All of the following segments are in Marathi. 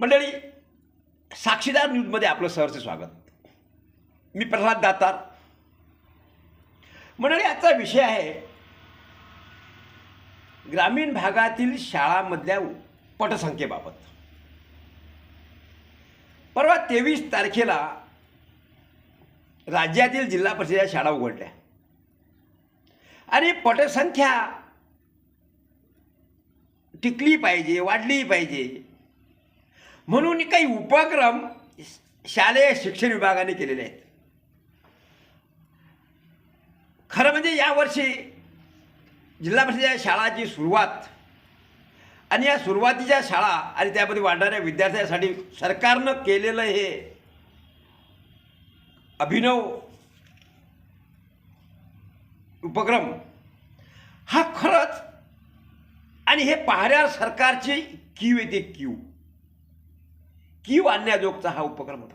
मंडळी साक्षीदार न्यूजमध्ये आपलं सहर्ष स्वागत. मी प्रल्हाद दातार. मंडळी आजचा विषय आहे ग्रामीण भागातील शाळांमधल्या पटसंख्येबाबत. परवा तेवीस तारखेला राज्यातील जिल्हा परिषदेच्या शाळा उघडल्या. आणि पटसंख्या टिकली पाहिजे वाढली पाहिजे म्हणून काही उपक्रम शालेय शिक्षण विभागाने केलेले आहेत. खरं म्हणजे यावर्षी जिल्हा परिषदेच्या शाळाची सुरुवात आणि या सुरुवातीच्या शाळा आणि त्यामध्ये वाढणाऱ्या विद्यार्थ्यांसाठी सरकारनं केलेलं हे अभिनव उपक्रम हा खरंच आणि हे पाहण्यावर सरकारची कीव येते क्यू कीव आणण्याजोगचा हा उपक्रम होता.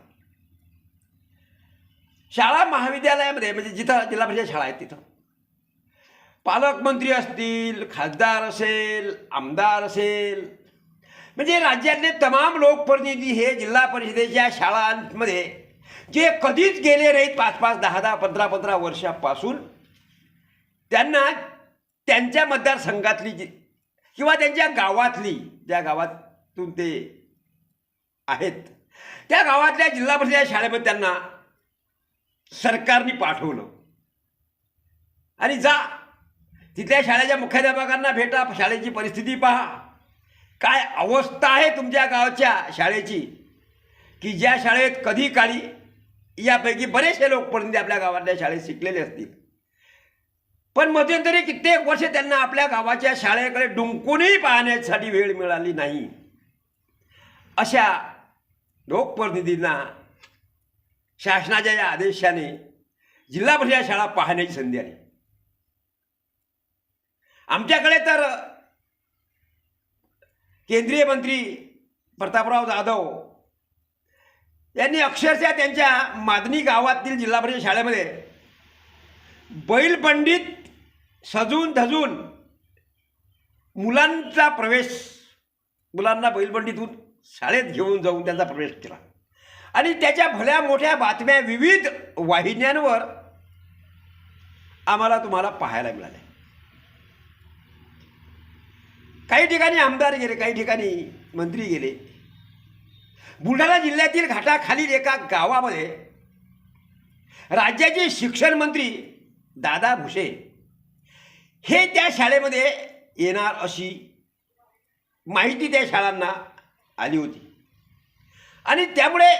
शाळा महाविद्यालयामध्ये म्हणजे जिथं जिल्हा परिषद शाळा आहेत तिथं. पालकमंत्री असतील खासदार असेल आमदार असेल म्हणजे राज्यातले तमाम लोकप्रतिनिधी हे जिल्हा परिषदेच्या शाळांमध्ये जे कधीच गेले नाहीत पाच पाच दहा दहा पंधरा पंधरा वर्षापासून त्यांना त्यांच्या मतदारसंघातली जी किंवा त्यांच्या गावातली ज्या गावातून ते आहेत. त्या गावातल्या जिल्हा परिषद शाळेमध्ये त्यांना सरकारने पाठवलं. आणि जा तिथल्या शाळेच्या मुख्याध्यापकांना भेटा शाळेची परिस्थिती पहा. काय अवस्था आहे तुमच्या गावच्या शाळेची? की ज्या शाळेत कधी काळी यापैकी बरेचसे लोकप्रतिनिधी आपल्या गावातल्या शाळेत शिकलेले असतील. पण मध्यंतरी कित्येक वर्ष त्यांना आपल्या गावाच्या शाळेकडे डुंकूनही पाहण्यासाठी वेळ मिळाली नाही. अशा लोकप्रतिनिधींना शासनाच्या या आदेशाने जिल्हा परिषद शाळा पाहण्याची संधी आली आमच्याकडे तर केंद्रीय मंत्री प्रतापराव जाधव यांनी अक्षरशः त्यांच्या मादनी गावातील जिल्हा परिषद शाळेमध्ये बैलपंडित सजून धजून मुलांचा प्रवेश मुलांना बैलपंडितून शाळेत घेऊन जाऊन त्यांचा प्रवेश केला. आणि त्याच्या भल्या मोठ्या बातम्या विविध वाहिन्यांवर आम्हाला तुम्हाला पाहायला मिळाल्या. काही ठिकाणी आमदार गेले काही ठिकाणी मंत्री गेले. बुलढाणा जिल्ह्यातील घाटाखालील एका गावामध्ये राज्याचे शिक्षण मंत्री दादा भुसे हे त्या शाळेमध्ये येणार अशी माहिती त्या शाळांना आली होती. आणि त्यामुळे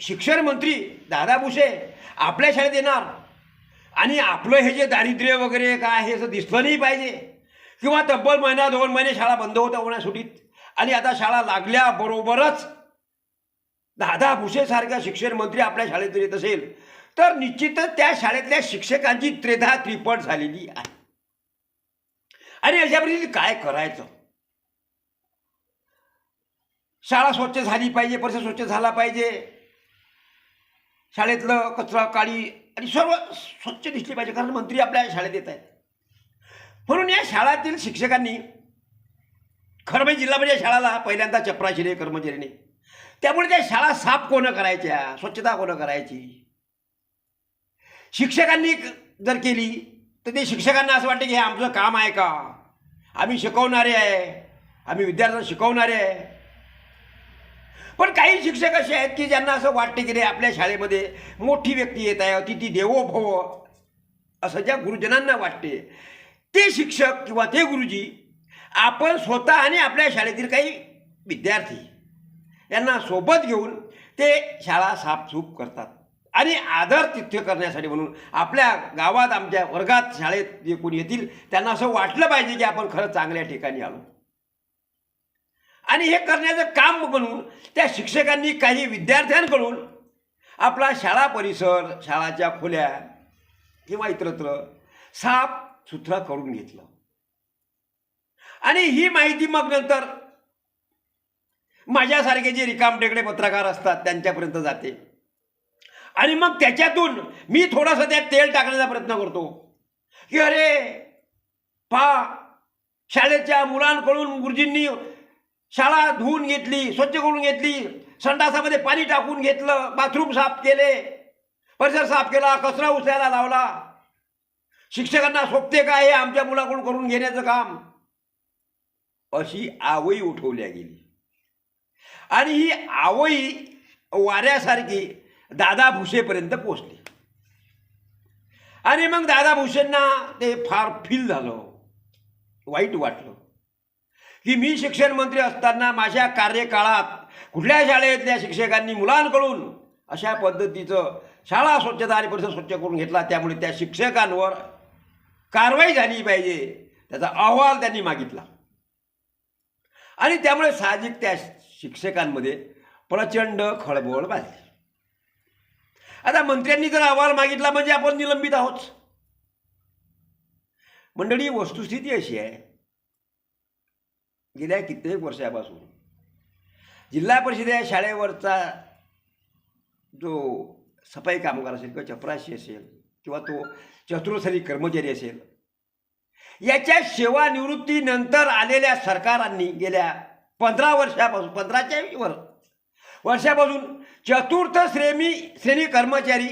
शिक्षण मंत्री दादा भुसे आपल्या शाळेत येणार. आणि आपलं हे जे दारिद्र्य वगैरे काय हे असं दिसलं नाही पाहिजे. किंवा तब्बल महिना दोन महिने शाळा बंद होत्या होण्या सुटीत आणि आता शाळा लागल्याबरोबरच दादा भुसेसारखा शिक्षण मंत्री आपल्या शाळेत येत असेल तर निश्चितच त्या शाळेतल्या शिक्षकांची त्रेधा त्रिपट झालेली आहे. आणि अशा परिस्थितीत काय करायचं? शाळा स्वच्छ झाली पाहिजे परिसर स्वच्छ झाला पाहिजे. शाळेतलं कचरा काळी आणि सर्व स्वच्छ दिसली पाहिजे कारण मंत्री आपल्या शाळेत येत आहेत. म्हणून या शाळातील शिक्षकांनी खरं म्हणजे जिल्हा म्हणजे शाळाला पहिल्यांदा चपराशिले कर्मचारीने. त्यामुळे त्या शाळा साफ कोणं करायच्या? स्वच्छता कोणं करायची? शिक्षकांनी जर केली तर ते शिक्षकांना असं वाटतं की हे आमचं काम आहे का? आम्ही शिकवणारे आहे. आम्ही विद्यार्थ्यांना शिकवणारे आहे. पण काही शिक्षक असे आहेत की ज्यांना असं वाटते की रे आपल्या शाळेमध्ये मोठी व्यक्ती येत आहे ती देवो भव असं ज्या गुरुजनांना वाटते ते शिक्षक किंवा ते गुरुजी आपण स्वतः आणि आपल्या शाळेतील काही विद्यार्थी यांना सोबत घेऊन ते शाळा साफसूफ करतात. आणि आदर तिथ्य करण्यासाठी म्हणून आपल्या गावात आमच्या वर्गात शाळेत जे कोणी येतील त्यांना असं वाटलं पाहिजे की आपण खरं चांगल्या ठिकाणी आलो. आणि हे करण्याचं काम म्हणून त्या शिक्षकांनी काही विद्यार्थ्यांकडून आपला शाळा परिसर शाळाच्या खोल्या किंवा इतरत्र साफ सुथरा करून घेतलं. आणि ही माहिती मग नंतर माझ्यासारखे जे रिकामटेकडे पत्रकार असतात त्यांच्यापर्यंत जाते. आणि मग त्याच्यातून मी थोडासा त्यात तेल टाकण्याचा प्रयत्न करतो. की अरे पा शाळेच्या मुलांकडून गुरुजींनी शाळा धुवून घेतली स्वच्छ करून घेतली संडासामध्ये पाणी टाकून घेतलं बाथरूम साफ केले परिसर साफ केला कचरा उचलायला लावला. शिक्षकांना सोपते काय हे आमच्या मुलाकडून करून घेण्याचं काम? अशी आवई उठवल्या गेली. आणि ही आवई वाऱ्यासारखी दादा भुसेपर्यंत पोचली. आणि मग दादा भुसेंना ते फार फील झालं. वाईट वाटलं. की मी शिक्षण मंत्री असताना माझ्या कार्यकाळात कुठल्या शाळेतल्या शिक्षकांनी मुलांकडून अशा पद्धतीचं शाळा स्वच्छता आणि परिसर स्वच्छ करून घेतला त्यामुळे त्या शिक्षकांवर कारवाई झाली पाहिजे त्याचा अहवाल त्यांनी मागितला. आणि त्यामुळे साहजिक त्या शिक्षकांमध्ये प्रचंड खळबळ बांधली आता मंत्र्यांनी जर अहवाल मागितला म्हणजे आपण निलंबित आहोत. मंडळी वस्तुस्थिती अशी आहे गेल्या कित्येक वर्षापासून. जिल्हा परिषद या शाळेवरचा जो सफाई कामगार असेल किंवा चपराशी असेल किंवा तो चतुरसरी कर्मचारी असेल याच्या सेवानिवृत्तीनंतर आलेल्या सरकारांनी गेल्या पंधरा वर्षापासून पंधराच्या वर वर्षापासून चतुर्थ श्रेणी श्रेणी कर्मचारी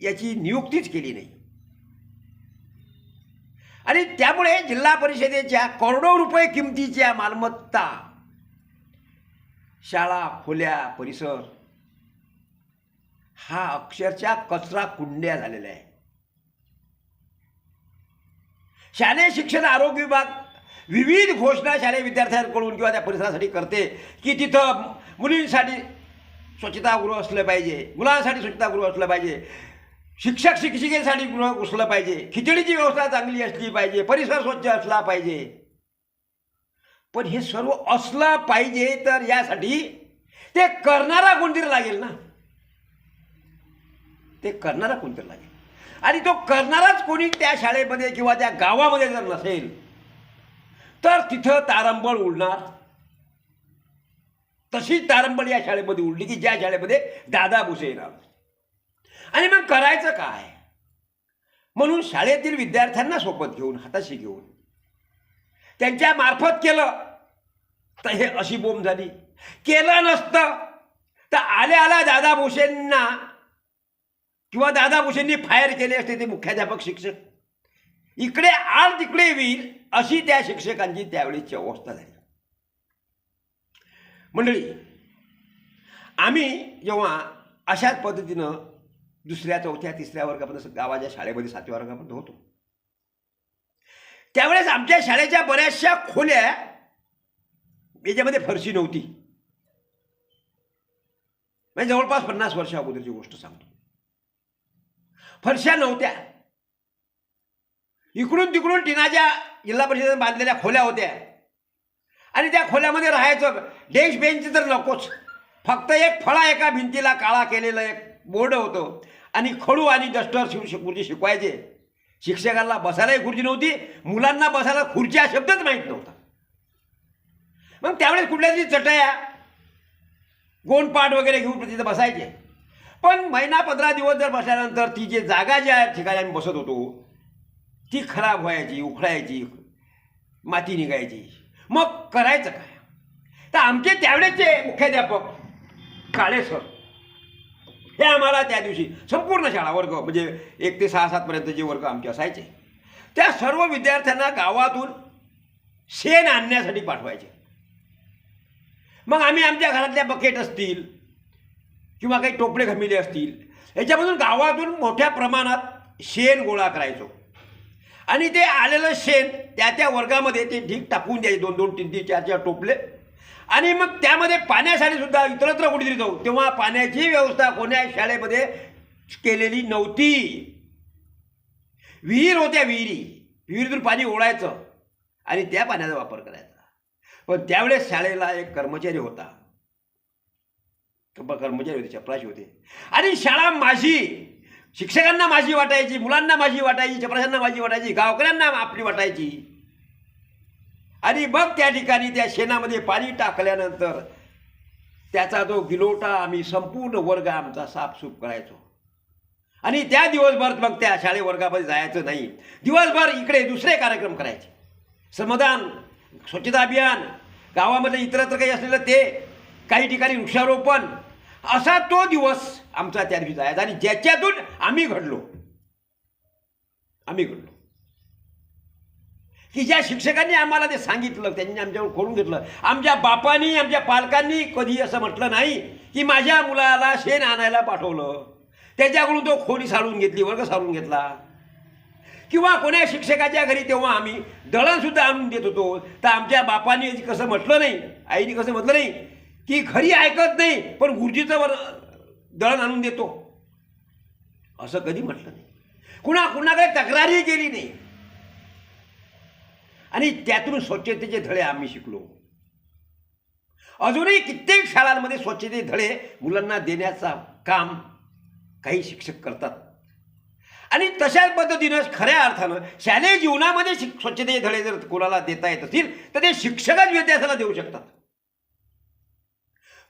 याची नियुक्तीच केली नाही. आणि त्यामुळे जिल्हा परिषदेच्या करोडो रुपये किमतीच्या मालमत्ता शाळा खोल्या परिसर हा अक्षरशः कचरा कुंड्या झालेला आहे. शालेय शिक्षण आरोग्य विभाग विविध घोषणा शालेय विद्यार्थ्यांकडून किंवा त्या परिसरासाठी करते की तिथं मुलींसाठी स्वच्छतागृह असलं पाहिजे मुलांसाठी स्वच्छतागृह असलं पाहिजे. शिक्षक शिक्षिकेसाठी गृह असलं पाहिजे. खिचडीची व्यवस्था चांगली असली पाहिजे. परिसर स्वच्छ असला पाहिजे. पण हे सर्व असलं पाहिजे तर यासाठी ते करणारा कोणतरी लागेल ना. ते करणारा कोणतरी लागेल. आणि तो करणाराच कोणी त्या शाळेमध्ये किंवा त्या गावामध्ये जर नसेल तर तिथं तारंबळ उडणार. तशी तारंबळ या शाळेमध्ये उडली की ज्या शाळेमध्ये दादा भुसे येणार. आणि मग करायचं काय? म्हणून शाळेतील विद्यार्थ्यांना सोबत घेऊन हाताशी घेऊन. त्यांच्या मार्फत केलं तर हे अशी बोंब झाली. केलं नसतं तर आल्या आला दादा भुसेंना किंवा दादा भुसेंनी फायर केले असते ते मुख्याध्यापक शिक्षक. इकडे आड तिकडे होईल अशी त्या शिक्षकांची त्यावेळीची अवस्था झाली. मंडळी आम्ही जेव्हा अशाच पद्धतीनं दुसऱ्या चौथ्या तिसऱ्या वर्गापर्यंत गावाच्या शाळेमध्ये सातव्या वर्गापर्यंत होतो. त्यावेळेस आमच्या शाळेच्या बऱ्याचशा खोल्या याच्यामध्ये फरशी नव्हती. म्हणजे जवळपास पन्नास वर्षा अगोदरची गोष्ट सांगतो. फरशा नव्हत्या. इकडून तिकडून टिनाच्या जिल्हा परिषदेने बांधलेल्या खोल्या होत्या. आणि त्या खोल्यामध्ये राहायचं डेस्क बेंच तर नकोच. फक्त एक फळा एका भिंतीला काळा केलेलं एक बोर्ड होतं. आणि खडू आणि डस्टर शिव शिव- खुर्ची शिकवायचे. शिक्षकांना बसायलाही खुर्ची नव्हती मुलांना बसायला खुर्ची हा शब्दच माहीत नव्हता. मग त्यावेळेस कुठल्या तरी चटया गोंडपाट वगैरे घेऊन तिथे बसायचे. पण महिना पंधरा दिवस जर बसल्यानंतर ती जी जागा ज्या ठिकाणी आम्ही बसत होतो ती खराब व्हायची उखळायची माती निघायची. मग करायचं काय? तर आमचे त्यावेळेचे मुख्याध्यापक काळे सर हे आम्हाला त्या दिवशी संपूर्ण शाळा वर्ग म्हणजे एक ते सहा सातपर्यंत जे वर्ग आमचे असायचे त्या सर्व विद्यार्थ्यांना गावातून शेण आणण्यासाठी पाठवायचे. मग आम्ही आमच्या घरातल्या बकेट असतील किंवा काही टोपले घमिले असतील याच्यामधून गावातून मोठ्या प्रमाणात शेण गोळा करायचो. आणि ते आलेलं शेण त्या त्या वर्गामध्ये ते ढीक टाकून द्यायचे दोन दोन तीन तीन चार चार टोपले. आणि मग त्यामध्ये पाण्यासाठी सुद्धा इतरत्र कुठेतरी जाऊ. तेव्हा पाण्याची व्यवस्था कोण्या शाळेमध्ये केलेली नव्हती. विहीर होत्या विहिरी. विहिरीतून पाणी ओढायचं आणि त्या पाण्याचा वापर करायचा. पण त्यावेळेस शाळेला एक कर्मचारी होता. कर्मचारी होते चपराशी होते. आणि शाळा माझी शिक्षकांना माझी वाटायची मुलांना माझी वाटायची चपराशांना माझी वाटायची गावकऱ्यांना आपली वाटायची. आणि मग त्या ठिकाणी त्या शेणामध्ये पाणी टाकल्यानंतर त्याचा जो गिलोटा आम्ही संपूर्ण वर्ग आमचा साफसूफ करायचो. आणि त्या दिवसभर मग त्या शाळे वर्गामध्ये जायचं नाही. दिवसभर इकडे दुसरे कार्यक्रम करायचे. श्रमदान स्वच्छता अभियान गावामध्ये इतरत्र काही असलेलं ते काही ठिकाणी वृक्षारोपण असा तो दिवस आमचा त्या दिवशी जायचा आणि ज्याच्यातून आम्ही घडलो. आम्ही घडलो. की ज्या शिक्षकांनी आम्हाला ते सांगितलं त्यांनी आमच्यावर खोडून घेतलं. आमच्या बापानी आमच्या पालकांनी कधी असं म्हटलं नाही की माझ्या मुलाला शेण आणायला पाठवलं. त्याच्याकडून तो खोली सारून घेतली वर्ग सारून घेतला. किंवा कोण्या शिक्षकाच्या घरी तेव्हा आम्ही दळणसुद्धा आणून देत होतो. तर आमच्या बापाने कसं म्हटलं नाही आईने कसं म्हटलं नाही की घरी ऐकत नाही पण गुरुजीचं वर दळण आणून देतो. असं कधी म्हटलं नाही. कुणा कुणाकडे तक्रारही केली नाही. आणि त्यातून स्वच्छतेचे धडे आम्ही शिकलो. अजूनही कित्येक शाळांमध्ये स्वच्छते धडे मुलांना देण्याचा काम काही शिक्षक करतात. आणि तशाच पद्धतीनं खऱ्या अर्थानं शालेय जीवनामध्ये शिक स्वच्छतेचे धडे जर कोणाला देता येत असतील तर ते शिक्षकच विद्यार्थ्याला देऊ शकतात.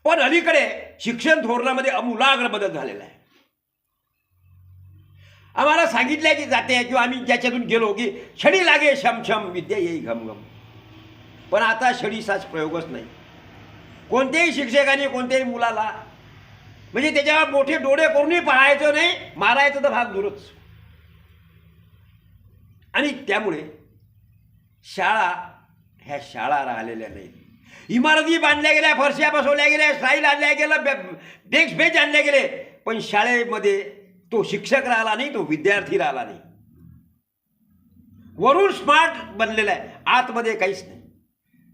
पण अलीकडे शिक्षण धोरणामध्ये अमूलाग्र बदल झालेला आहे. आम्हाला सांगितल्या की जाते किंवा आम्ही ज्याच्यातून गेलो की छडी लागे शमशम विद्या येई घमघम पण आता छडीचाच प्रयोगच नाही. कोणत्याही शिक्षकाने कोणत्याही मुलाला म्हणजे त्याच्यावर मोठे डोळे करूनही पाहायचं नाही मारायचं तर भाग दूरच. आणि त्यामुळे शाळा ह्या शाळा राहिलेल्या नाहीत. इमारती बांधल्या गेल्या फरश्या बसवल्या गेल्या स्टाईल आणल्या गेलं बेंच बेंच आणले गेले पण शाळेमध्ये तो शिक्षक राहिला नाही तो विद्यार्थी राहिला नाही. वरून स्मार्ट बनलेला आहे. आतमध्ये काहीच नाही.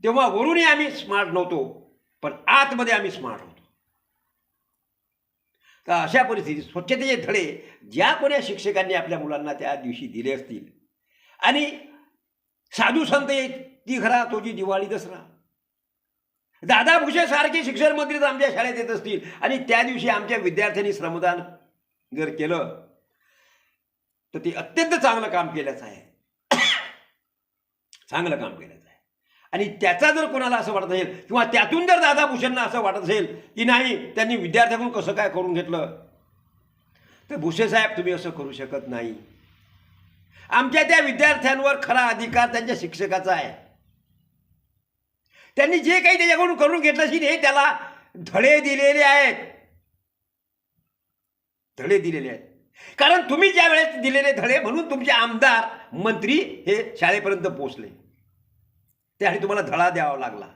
तेव्हा वरूनही आम्ही स्मार्ट नव्हतो पण आतमध्ये आम्ही स्मार्ट होतो. तर अशा परिस्थितीत स्वच्छतेचे धडे ज्या कोण्या शिक्षकांनी आपल्या मुलांना त्या दिवशी दिले असतील आणि साधू संत ती घरा तोची दिवाळी दसरा दादा भुसे सारखे शिक्षण मंत्री आमच्या शाळेत येत असतील आणि त्या दिवशी आमच्या विद्यार्थ्यांनी श्रमदान जर केलं तर ते अत्यंत चांगलं काम केल्याचं आहे. चांगलं काम केल्याचं आहे. आणि त्याचा जर कोणाला असं वाटत असेल किंवा त्यातून जर दादा भूषणना असं वाटत असेल की नाही त्यांनी विद्यार्थ्याकडून कसं काय करून घेतलं? तर भुसे साहेब तुम्ही असं करू शकत नाही. आमच्या त्या विद्यार्थ्यांवर खरा अधिकार त्यांच्या शिक्षकाचा आहे. त्यांनी जे काही त्याच्याकडून करून घेतलं असेल हे त्याला धडे दिलेले आहेत. धडे दिलेले आहेत. कारण तुम्ही ज्या वेळेस दिलेले धडे म्हणून तुमचे आमदार मंत्री हे शाळेपर्यंत पोहोचले. त्यासाठी तुम्हाला धडा द्यावा लागला.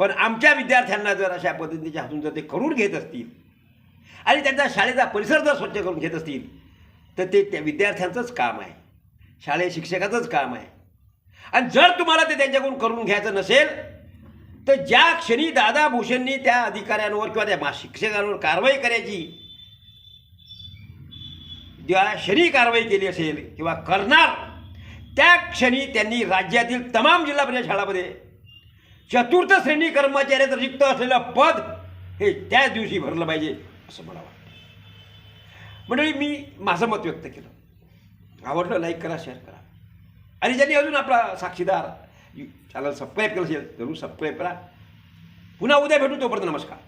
पण आमच्या विद्यार्थ्यांना जर अशा पद्धतीच्या हातून जर ते करून घेत असतील आणि त्यांचा शाळेचा परिसर जर स्वच्छ करून घेत असतील तर ते त्या विद्यार्थ्यांचंच काम आहे. शालेय शिक्षकाचंच काम आहे. आणि जर तुम्हाला ते त्यांच्याकडून करून घ्यायचं नसेल तर ज्या क्षणी दादा भूषणनी त्या अधिकाऱ्यांवर किंवा त्या शिक्षकांवर कारवाई करायची ज्या क्षणी कारवाई केली असेल किंवा करणार त्या क्षणी त्यांनी राज्यातील तमाम जिल्हा परिषद शाळामध्ये चतुर्थ श्रेणी कर्मचाऱ्याचं रिक्त असलेलं पद हे त्याच दिवशी भरलं पाहिजे असं मला वाटतं. मंडळी मी माझं मत व्यक्त केलं. आवडलं लाईक करा शेअर करा. आणि ज्यांनी अजून आपला साक्षीदार चॅनल सबस्क्राईब केलं असेल जरूर सबस्क्राईब करा पुन्हा उद्या भेटू तोपर्यंत नमस्कार